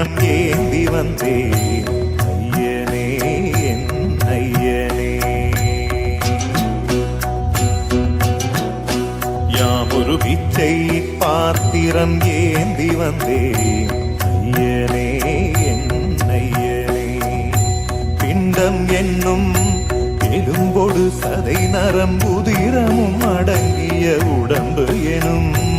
பிச்சை ஏந்தி வந்தேன். ஐயனே என் ஐயனே. யாமொரு பிச்சை பாத்திரம் ஏந்தி வந்தேன். ஐயனே என் ஐயனே. பிண்டம் என்னும் எலும்பொடு சதை நரம் நரம்புதிரமும் அடங்கிய உடம்பு எனும்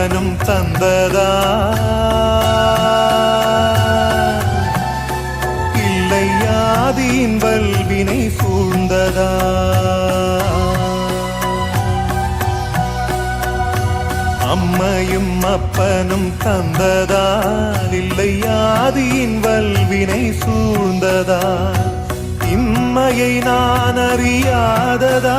அப்பனும் தந்ததா? இல்லை ஆதியின் வல்வினை சூழ்ந்ததா? அம்மையும் அப்பனும் தந்ததால் இல்லை ஆதியின் வல்வினை சூழ்ந்ததா? இம்மையை நான் அறியாததா?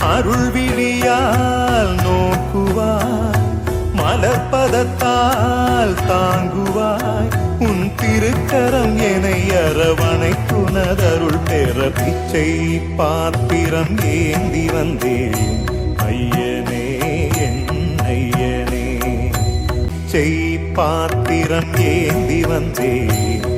அருள் விழியால் நோக்குவாய் மலர்பதத்தால் தாங்குவாய். உன் திருக்கரம் என்னை துணதருள் பெற பிச்சை பாத்திரம் ஏந்தி வந்தேன். ஐயனே என் ஐயனே செய் பாத்திரம் ஏந்தி வந்தேன்.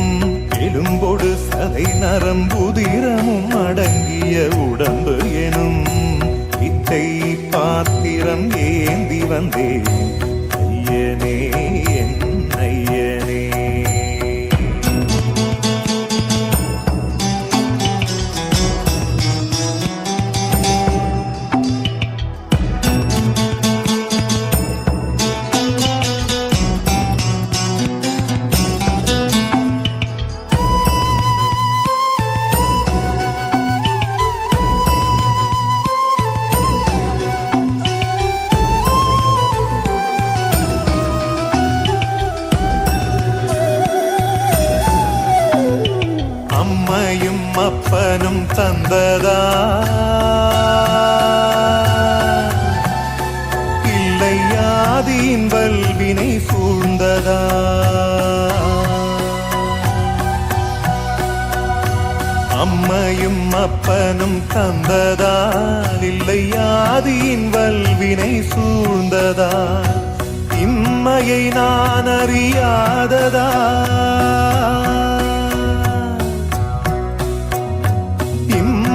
எலும்பொடு சதை நரம்புதிரமும் அடங்கிய உடம்பு எனும் இச்சை பாத்திரம் ஏந்தி வந்தேன். ஐயனே என் ஐயனே அம்மையும் அப்பனும் தந்ததா? இல்லை ஆதியின் வல்வினை சூழ்ந்ததா? அம்மையும் அப்பனும் தந்ததால் இல்லை ஆதியின் வல்வினை சூழ்ந்ததா? இம்மையை நான் அறியாததா?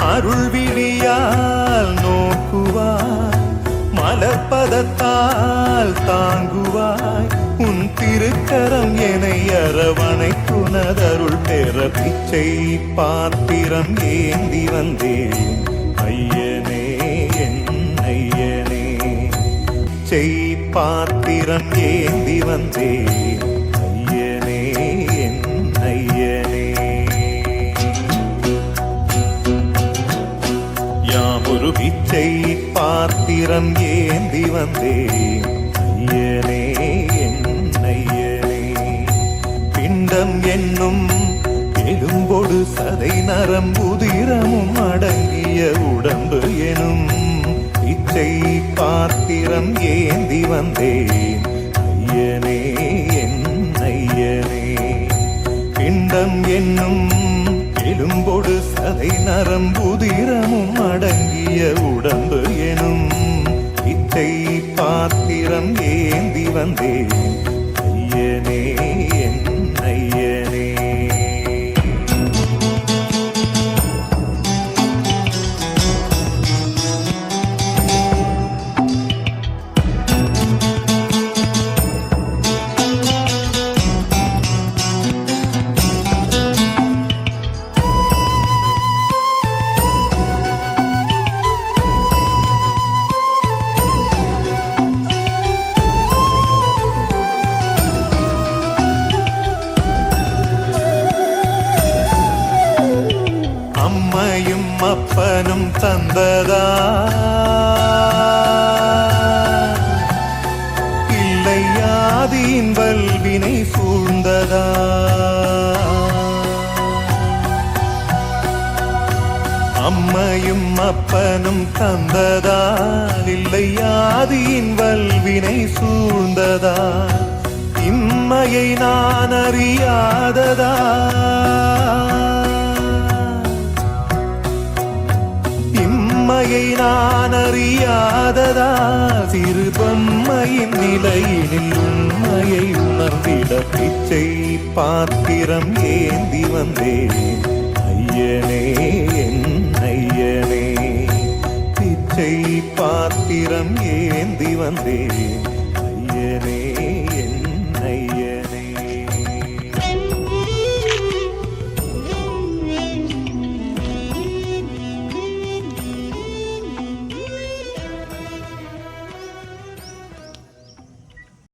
அருள் விழியால் நோக்குவாய் மலர்பதத்தால் தாங்குவாய் உன் திருக்கரம் எனை அரவணை துணதருள் பெற பிச்சை பாத்திரம் ஏந்தி வந்தேன். ஐயனே என் ஐயனே செய் பாத்திரம் ஏந்தி வந்தேன். ஐயனே என் ஐயனே. ஒரு பிச்சை பாத்திரம் ஏந்தி வந்தேன் ஐயனே என் பிண்டம் என்னும் எலும்பொடு சதை நரம்புதிரமும் அடங்கிய உடம்பு எனும் பிச்சை பாத்திரம் ஏந்தி வந்தேன் ஐயனே என் ஐயனே பிண்டம் என்னும் எலும்பொடு சதை நரம்புதிரமும் அடங்கிய உடம்பு எனும் இத்தை பாத்திரம் ஏந்தி வந்தேன். தந்ததால் இல்லை யாதியின் வல்வினை சூழ்ந்ததா இம்மையை நான் அறியாததா இம்மையை நான் அறியாததா சிறு பொம்மையின் நிலையினில் உண்மையை உணர்ந்திட பிச்சை பாத்திரம் ஏந்தி வந்தேன். ஐயனே என் ஐயனே. பிச்சை பாத்திரம் ஏந்தி வந்தேன். ஐயனே